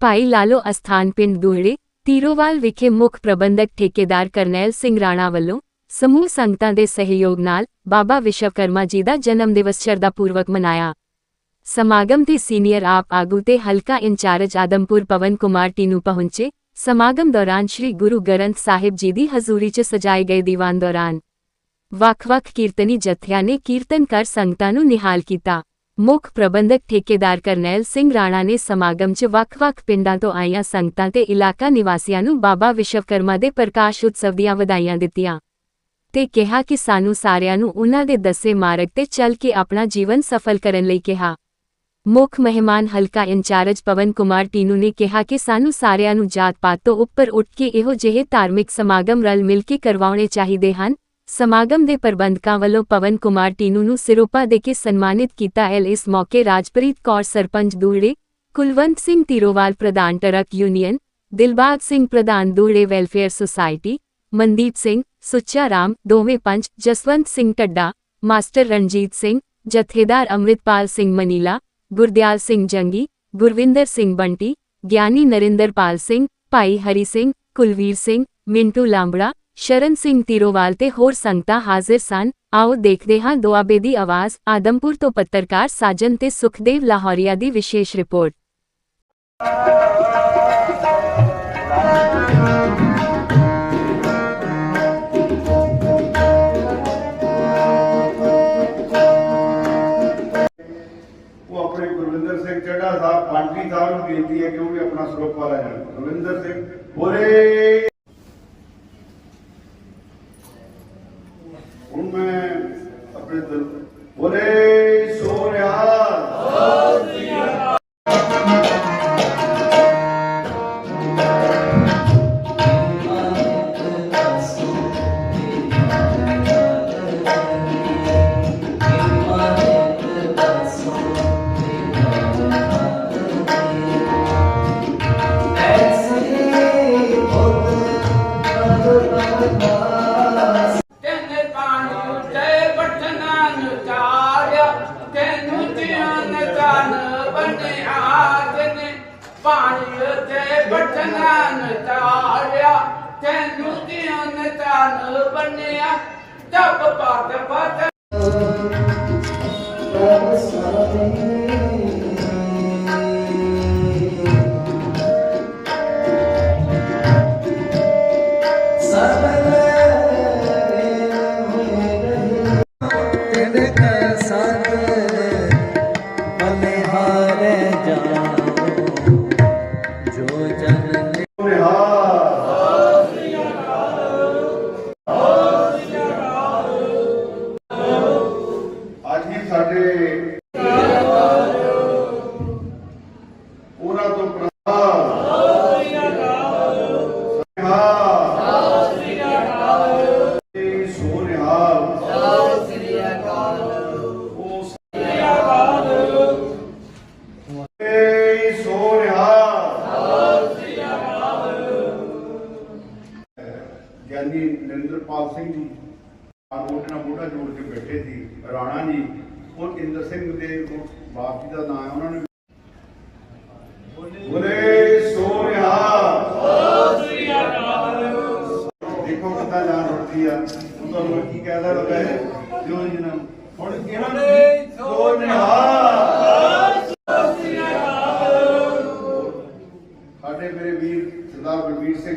ਭਾਈ ਲਾਲੋ ਅਸਥਾਨ ਪਿੰਡ ਦੁਹੜੇ ਤੀਰੋਵਾਲ ਵਿਖੇ ਮੁੱਖ ਪ੍ਰਬੰਧਕ ਠੇਕੇਦਾਰ ਕਰਨੈਲ ਸਿੰਘ ਰਾਣਾ ਵੱਲੋਂ ਸਮੂਹ ਸੰਗਤਾਂ ਦੇ ਸਹਿਯੋਗ ਨਾਲ ਬਾਬਾ ਵਿਸ਼ਵਕਰਮਾ ਜੀ ਦਾ ਜਨਮ ਦਿਵਸ ਸ਼ਰਧਾਪੂਰਵਕ ਮਨਾਇਆ। ਸਮਾਗਮ ਤੇ ਸੀਨੀਅਰ ਆਪ ਆਗੂ ਤੇ ਹਲਕਾ ਇੰਚਾਰਜ ਆਦਮਪੁਰ ਪਵਨ ਕੁਮਾਰ ਟੀਨੂ ਪਹੁੰਚੇ। ਸਮਾਗਮ ਦੌਰਾਨ ਸ੍ਰੀ ਗੁਰੂ ਗ੍ਰੰਥ ਸਾਹਿਬ ਜੀ ਦੀ ਹਜ਼ੂਰੀ 'ਚ ਸਜਾਏ ਗਏ ਦੀਵਾਨ ਦੌਰਾਨ ਵੱਖ-ਵੱਖ ਕੀਰਤਨੀ ਜਥਿਆਂ ਨੇ ਕੀਰਤਨ ਕਰ ਸੰਗਤਾਂ ਨੂੰ ਨਿਹਾਲ ਕੀਤਾ। ਮੁੱਖ ਪ੍ਰਬੰਧਕ ਠੇਕੇਦਾਰ ਕਰਨੈਲ ਸਿੰਘ ਰਾਣਾ ਨੇ ਸਮਾਗਮ 'ਚ ਵੱਖ-ਵੱਖ ਪਿੰਡਾਂ ਤੋਂ ਆਈਆਂ ਸੰਗਤਾਂ ਤੇ ਇਲਾਕਾ ਨਿਵਾਸੀਆਂ ਨੂੰ ਬਾਬਾ ਵਿਸ਼ਵਕਰਮਾ ਦੇ ਪ੍ਰਕਾਸ਼ ਉਤਸਵ ਦੀਆਂ ਵਧਾਈਆਂ ਦਿੱਤੀਆਂ ਤੇ ਕਿਹਾ ਕਿ ਸਾਨੂੰ ਸਾਰਿਆਂ ਨੂੰ ਉਨ੍ਹਾਂ ਦੇ ਦੱਸੇ ਮਾਰਗ ਤੇ ਚੱਲ ਕੇ ਆਪਣਾ ਜੀਵਨ ਸਫਲ ਕਰਨ ਲਈ ਕਿਹਾ। ਮੁੱਖ ਮਹਿਮਾਨ ਹਲਕਾ ਇੰਚਾਰਜ ਪਵਨ ਕੁਮਾਰ ਟੀਨੂ ਨੇ ਕਿਹਾ ਕਿ ਸਾਨੂੰ ਸਾਰਿਆਂ ਨੂੰ ਜਾਤ-ਪਾਤ ਤੋਂ ਉੱਪਰ ਉੱਠ ਕੇ ਇਹੋ ਜਿਹੇ ਧਾਰਮਿਕ ਸਮਾਗਮ ਰਲ ਮਿਲ ਕੇ ਕਰਵਾਉਣੇ ਚਾਹੀਦੇ ਹਨ। ਸਮਾਗਮ ਦੇ ਪ੍ਰਬੰਧਕਾਂ ਵੱਲੋਂ ਪਵਨ ਕੁਮਾਰ ਟੀਨੂ ਨੂੰ ਸਿਰੋਪਾ ਦੇ ਕੇ ਸਨਮਾਨਿਤ ਕੀਤਾ ਐਲ ਇਸ ਮੌਕੇ ਰਾਜਪ੍ਰੀਤ ਕੌਰ ਸਰਪੰਚ ਦੂਹੜੇ, ਕੁਲਵੰਤ ਸਿੰਘ ਤੀਰੋਵਾਲ ਪ੍ਰਧਾਨ ਟਰੱਕ ਯੂਨੀਅਨ, ਦਿਲਬਾਗ ਸਿੰਘ ਪ੍ਰਧਾਨ ਦੂਹੜੇ ਵੈਲਫੇਅਰ ਸੁਸਾਇਟੀ, ਮਨਦੀਪ ਸਿੰਘ, ਸੁੱਚਾ ਰਾਮ, ਦੋਵੇਂ ਪੰਚ, ਜਸਵੰਤ ਸਿੰਘ ਟੱਡਾ ਮਾਸਟਰ ਰਣਜੀਤ ਸਿੰਘ, ਜਥੇਦਾਰ ਅੰਮ੍ਰਿਤਪਾਲ ਸਿੰਘ ਮਨੀਲਾ, ਗੁਰਦਿਆਲ ਸਿੰਘ ਜੰਗੀ, ਗੁਰਵਿੰਦਰ ਸਿੰਘ ਬੰਟੀ, ਗਿਆਨੀ ਨਰਿੰਦਰਪਾਲ ਸਿੰਘ, ਭਾਈ ਹਰੀ ਸਿੰਘ, ਕੁਲਵੀਰ ਸਿੰਘ, ਮਿੰਟੂ ਲਾਂਬੜਾ ਸ਼ਰਨ ਸਿੰਘ ਤੀਰੋਵਾਲ ਤੇ ਹੋਰ ਸੰਗਤਾਂ ਹਾਜ਼ਰ ਸਨ। ਆਓ ਦੇਖਦੇ ਹਾਂ ਦੁਆਬੇ ਦੀ ਆਵਾਜ਼। ਆਦਮਪੁਰ ਤੋਂ ਪੱਤਰਕਾਰ ਸਾਜਨ ਤੇ ਸੁਖਦੇਵ ਲਾਹੌਰੀਆ ਦੀ ਵਿਸ਼ੇਸ਼ ਰਿਪੋਰਟ। ਉਹ ਆਪਣੇ ਗੁਰਵਿੰਦਰ ਸਿੰਘ ਚੱਡਾ ਸਾਹਿਬ ਪਾਂਟੀ ਸਾਹਿਬ ਨੂੰ ਬੇਨਤੀ ਹੈ ਕਿ ਉਹ ਵੀ ਆਪਣਾ ਸਰੋਪਾ ਲੈ ਜਾਣ। ਗੁਰਵਿੰਦਰ ਸਿੰਘ, ਹੋਰੇ ਹੁਣ ਮੈਂ ਆਪਣੇ ਦਿਲ ਹੋਰੇ ਸੋਰਿਆ ਤੇ ਉੱਤੇ ਬਟਨਾ ਨਚਾਰਿਆ ਤੈਨੂੰ ਧਿਆਨ ਬੰਨਿਆ ਤਬ ਜਪ ਪਤ ਪਤ ਤਿਨਕ ਸਾਡੇ ਉਹਨਾਂ ਤੋਂ ਸੋ ਨਿਹਾਲ। ਉਹ ਏ ਸੋ ਗਿਆਨੀ ਨਰਿੰਦਰਪਾਲ ਸਿੰਘ ਜੀ ਆ ਮੋਢੇ ਨਾਲ ਮੋਢਾ ਜੋੜ ਕੇ ਬੈਠੇ ਸੀ, ਰਾਣਾ ਜੀ ਉਹ ਇੰਦਰ ਸਿੰਘ ਦੇ ਬਾਪ ਜੀ ਦਾ ਨਾਮ ਹੈ, ਉਹਨਾਂ ਨੇ ਬੋਲੇ ਸੋ ਨਿਹਾਲ ਦੇਖੋ ਕਿੰਨਾ ਜਾਨ ਉੱਠਦੀ ਆ। ਉਹ ਤੁਹਾਨੂੰ ਕੀ ਕਹਿਦਾ ਲੱਗਾ ਹੈ? ਜੋ ਜੀ ਹੁਣ ਇਹਨਾਂ ਨੇ, ਸੋ ਨਿਹਾਲ ਸਾਡੇ ਮੇਰੇ ਵੀਰ ਸਰਦਾਰ ਬਲਵੀਰ ਸਿੰਘ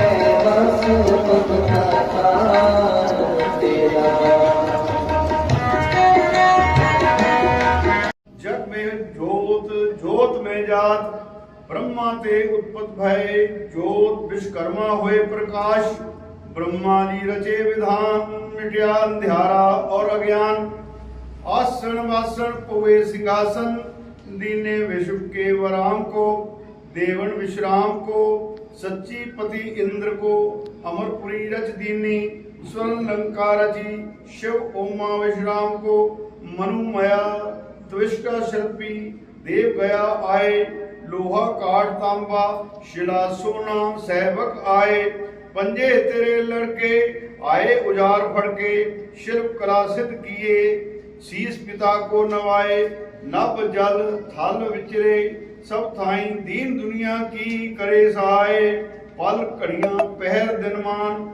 ब्रह्मा ते उत्पत भय जोत विश्वकर्मा होए प्रकाश, ब्रह्मा जी रचे विधान मिट्या अंधियारा और अज्ञान। आसन वासन पवे सिंहासन, दीने विश्व के वराम को, देवन विश्राम को, सच्ची पति इंद्र को, अमरपुरी रच दीनी स्वर्ण लंका रची शिव ओमा विश्राम को, मनुमया त्विष्टा शिल्पी देव गया आए लोहा काठ तांबा शिला सोना सहबक आए पंजे तेरे लड़के आए उजार फड़के शिल्प कला सिद्ध किए शीस पिता को नवाए नभ जल थल विचरे सब थाई दीन दुनिया की करे सहाय पल घड़ियां पहर दिनमान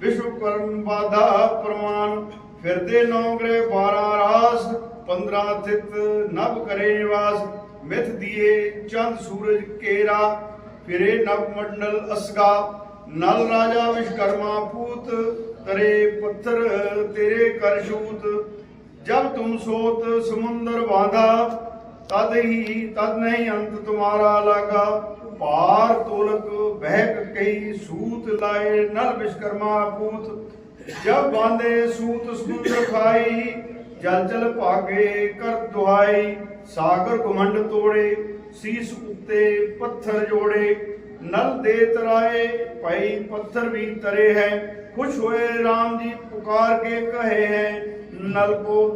विश्व कर्म बाधा प्रमाण ਫਿਰਦੇ ਨੌ ਗ੍ਰਹਿ 12 ਰਾਸ 15 ਤਿਤ ਨਭ ਕਰੇ ਨਿਵਾਸ, ਮਿਥ ਦੀਏ ਚੰਦ ਸੂਰਜ ਕੇਰਾ, ਫਿਰੇ ਨਭ ਮੰਡਲ ਅਸਗਾ, ਨਲ ਰਾਜਾ ਵਿਸ਼ਕਰਮਾ ਪੂਤ, ਤਰੇ ਪੱਥਰ ਤੇਰੇ ਕਰ ਸ਼ੂਤ ਜਬ ਤੁਮ ਸੋਤ ਸਮੁੰਦਰ ਬਾਂਧਾ ਤਦ ਹੀ ਤਦ ਨਹੀਂ ਅੰਤ ਤੁਮਾਰਾ ਲਾਗਾ ਪਾਰ ਤੋਲਕ ਬਹਿਕ ਕਈ ਸੂਤ ਲਾਏ ਨਲ ਵਿਸ਼ਕਰਮਾ ਪੂਤ, ਜਬ ਬਾਂਦੇ ਸੂਤ ਸਮੁੰਦਰ ਖਾਈ ਜਲ ਜਲ ਭਾਗੇ ਕਰ ਦੁਹਾਈ ਸਾਗਰ ਘਮੰਡ ਤੋੜੇ, ਸੀਸ ਉੱਤੇ ਪੱਥਰ ਜੋੜੇ, ਨਲ ਦੇ ਤਰਾਏ ਪਈ ਪੱਥਰ ਵੀ ਤਰੇ ਹੈ, ਖੁਸ਼ ਹੋਏ RAM ਜੀ ਪੁਕਾਰ ਕੇ ਕਹੇ ਹੈ, ਨਲ ਕੋ